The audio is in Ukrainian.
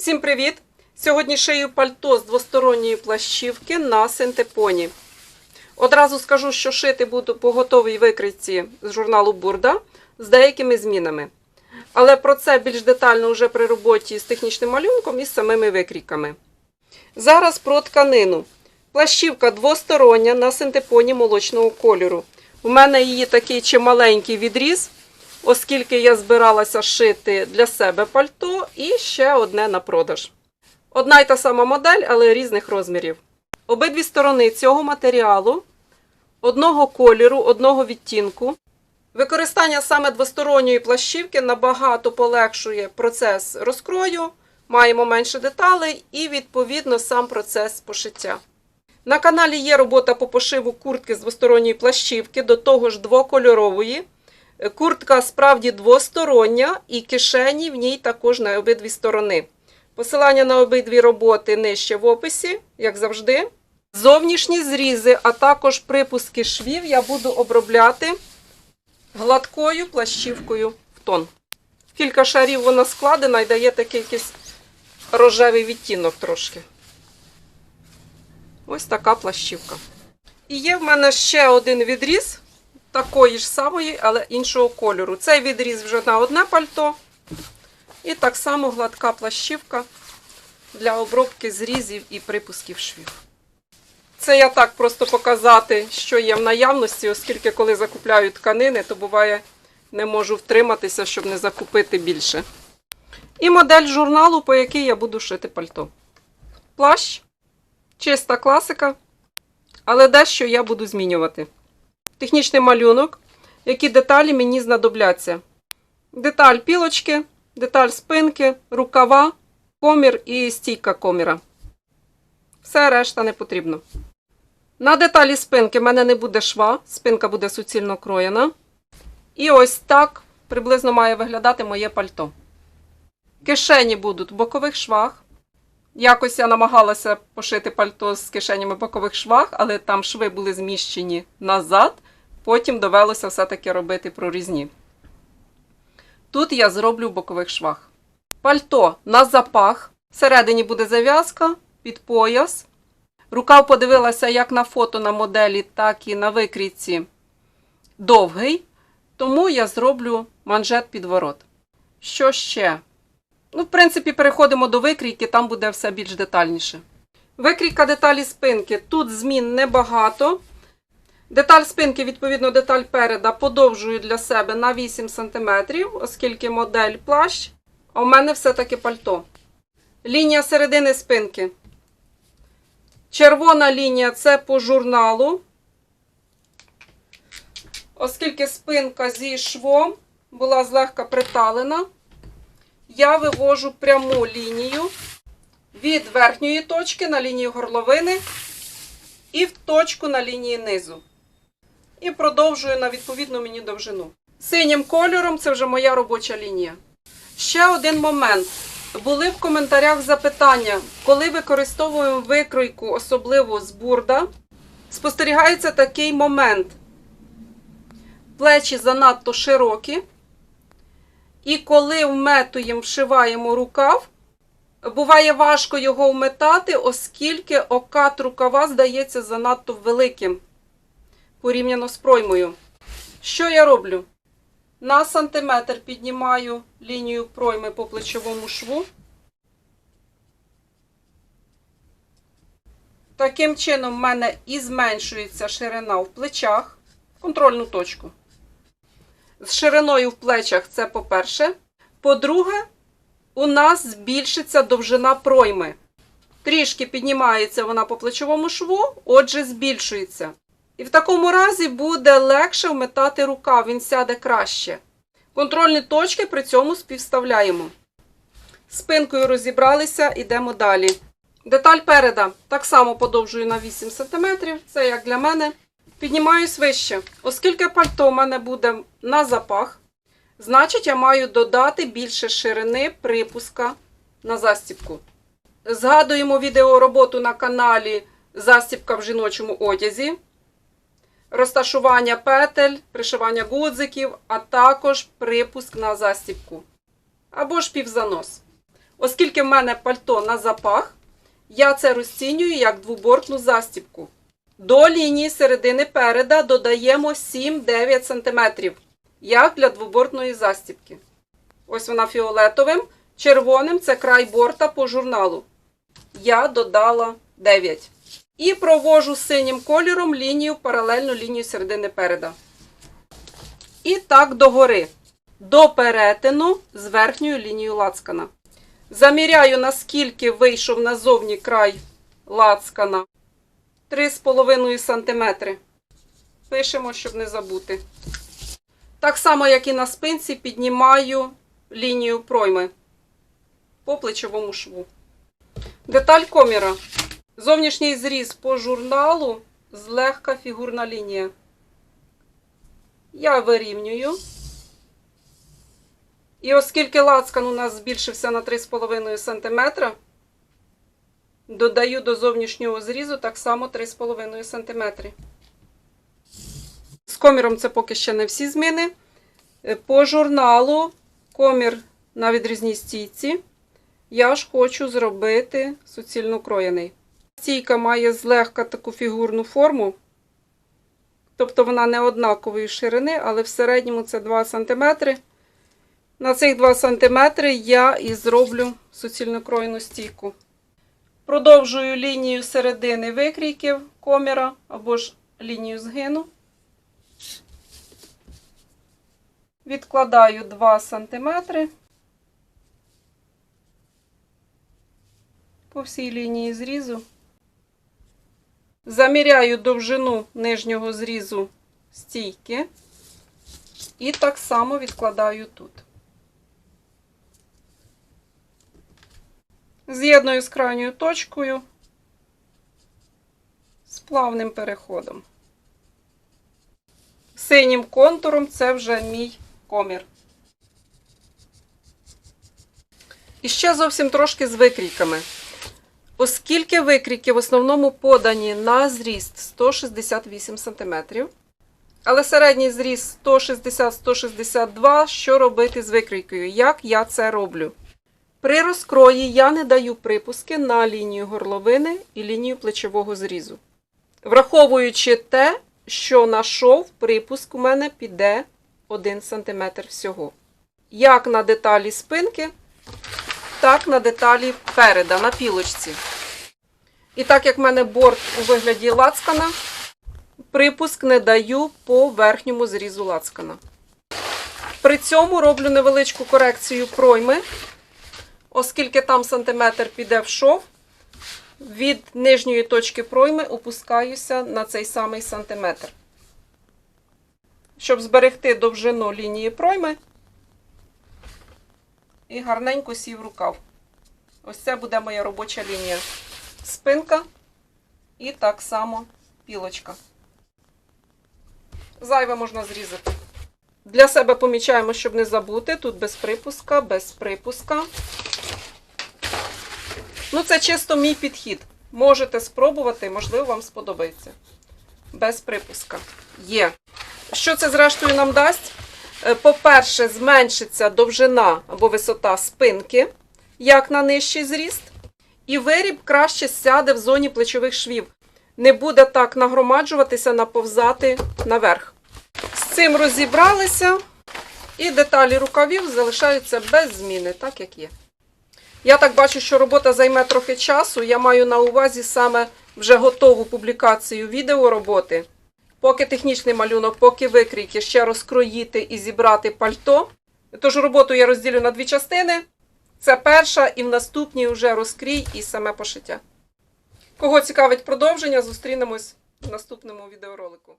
Всім привіт! Сьогодні шию пальто з двосторонньої плащівки на синтепоні. Одразу скажу, що шити буду по готовій викрійці з журналу Бурда з деякими змінами. Але про це більш детально вже при роботі з технічним малюнком і з самими викрійками. Зараз про тканину. Плащівка двостороння на синтепоні молочного кольору. У мене її такий чималенький відріз, оскільки я збиралася шити для себе пальто і ще одне на продаж. Одна й та сама модель, але різних розмірів. Обидві сторони цього матеріалу одного кольору, одного відтінку. Використання саме двосторонньої плащівки набагато полегшує процес розкрою, маємо менше деталей і, відповідно, сам процес пошиття. На каналі є робота по пошиву куртки з двосторонньої плащівки, до того ж двокольорової. Куртка справді двостороння, і кишені в ній також на обидві сторони. Посилання на обидві роботи нижче в описі, як завжди. Зовнішні зрізи, а також припуски швів я буду обробляти гладкою плащівкою в тон. Кілька шарів вона складена і дає такий якийсь рожевий відтінок трошки. Ось така плащівка. І є в мене ще один відріз такої ж самої, але іншого кольору. Цей відріз вже на одне пальто. І так само гладка плащівка для обробки зрізів і припусків швів. Це я так просто показати, що є в наявності, оскільки коли закупляю тканини, то буває не можу втриматися, щоб не закупити більше. І модель журналу, по якій я буду шити пальто. Плащ, чиста класика, але дещо я буду змінювати. Технічний малюнок, які деталі мені знадобляться. Деталь пілочки, деталь спинки, рукава, комір і стійка коміра. Все решта не потрібно. На деталі спинки в мене не буде шва, спинка буде суцільно кроєна. І ось так приблизно має виглядати моє пальто. Кишені будуть в бокових швах. Якось я намагалася пошити пальто з кишенями в бокових швах, але там шви були зміщені назад. Потім довелося все-таки робити прорізні. Тут я зроблю в бокових швах. Пальто на запах. Всередині буде зав'язка під пояс. Рукав подивилася як на фото на моделі, так і на викрійці довгий. Тому я зроблю манжет під ворот. Що ще? Ну, в принципі, переходимо до викрійки, там буде все більш детальніше. Викрійка деталі спинки. Тут змін небагато. Деталь спинки, відповідно, деталь переда подовжую для себе на 8 см, оскільки модель плащ, а у мене все-таки пальто. Лінія середини спинки. Червона лінія це по журналу. Оскільки спинка зі швом була злегка приталена, я вивожу пряму лінію від верхньої точки на лінію горловини і в точку на лінії низу. І продовжую на відповідну мені довжину. Синім кольором це вже моя робоча лінія. Ще один момент. Були в коментарях запитання, коли використовуємо викройку, особливо з бурда, спостерігається такий момент. Плечі занадто широкі. І коли вметуємо, вшиваємо рукав, буває важко його вметати, оскільки окат рукава здається занадто великим порівняно з проймою. Що я роблю? На сантиметр піднімаю лінію пройми по плечовому шву. Таким чином, в мене і зменшується ширина в плечах, контрольну точку. З шириною в плечах це по-перше. По-друге, у нас збільшиться довжина пройми. Трішки піднімається вона по плечовому шву, отже, збільшується. І в такому разі буде легше вметати рукав, він сяде краще. Контрольні точки при цьому співставляємо. Спинкою розібралися, йдемо далі. Деталь переда так само подовжую на 8 см, це як для мене. Піднімаюсь вище. Оскільки пальто у мене буде на запах, значить я маю додати більше ширини припуска на застібку. Згадуємо відеороботу на каналі Застібка в жіночому одязі розташування петель, пришивання гудзиків, а також припуск на застібку. Або ж півзанос. Оскільки в мене пальто на запах, я це розцінюю як двобортну застібку. До лінії середини переда додаємо 7-9 см, як для двобортної застібки. Ось вона фіолетовим, червоним це край борта по журналу. Я додала 9. І провожу синім кольором лінію паралельно лінію середини переда. І так догори. До перетину з верхньою лінією лацкана. Заміряю, наскільки вийшов назовні край лацкана. 3,5 см. Пишемо, щоб не забути. Так само, як і на спинці, піднімаю лінію пройми по плечовому шву. Деталь коміра. Зовнішній зріз по журналу злегка фігурна лінія. Я вирівнюю. І оскільки лацкан у нас збільшився на 3,5 см, додаю до зовнішнього зрізу так само 3,5 см. З коміром це поки ще не всі зміни. По журналу комір на відрізній стійці. Я ж хочу зробити суцільно кроєний. Стійка має злегка таку фігурну форму. Тобто вона не однакової ширини, але в середньому це 2 см. На цих 2 см я і зроблю суцільно кроєну стійку. Продовжую лінію середини викрійків коміра або ж лінію згину. Відкладаю 2 см по всій лінії зрізу. Заміряю довжину нижнього зрізу стійки і так само відкладаю тут. З'єдную з крайньою точкою з плавним переходом. Синім контуром це вже мій комір. І ще зовсім трошки з викрійками. Оскільки викрійки в основному подані на зріст 168 см, але середній зріст 160-162, що робити з викрійкою? Як я це роблю? При розкрої я не даю припуски на лінію горловини і лінію плечового зрізу. Враховуючи те, що на шов припуск у мене піде 1 см всього. Як на деталі спинки, так на деталі переда, на пілочці. І так як в мене борт у вигляді лацкана, припуск не даю по верхньому зрізу лацкана. При цьому роблю невеличку корекцію пройми, оскільки там сантиметр піде в шов, від нижньої точки пройми опускаюся на цей самий сантиметр. Щоб зберегти довжину лінії пройми і гарненько сів рукав. Ось це буде моя робоча лінія. Спинка і так само пілочка. Зайве можна зрізати. Для себе помічаємо, щоб не забути. Тут без припуска, без припуска. Ну, це чисто мій підхід. Можете спробувати, можливо, вам сподобається. Без припуска. Є. Що це, зрештою, нам дасть? Е, По-перше, зменшиться довжина або висота спинки, як на нижчий зріст. І виріб краще сяде в зоні плечових швів. Не буде так нагромаджуватися, наповзати наверх. З цим розібралися, і деталі рукавів залишаються без зміни, так як є. Я так бачу, що робота займе трохи часу. Я маю на увазі саме вже готову публікацію відеороботи. Поки технічний малюнок, поки викрійки ще розкроїти і зібрати пальто. Тож роботу я розділю на дві частини. Це перша, і в наступній вже розкрій і саме пошиття. Кого цікавить продовження, зустрінемось в наступному відеоролику.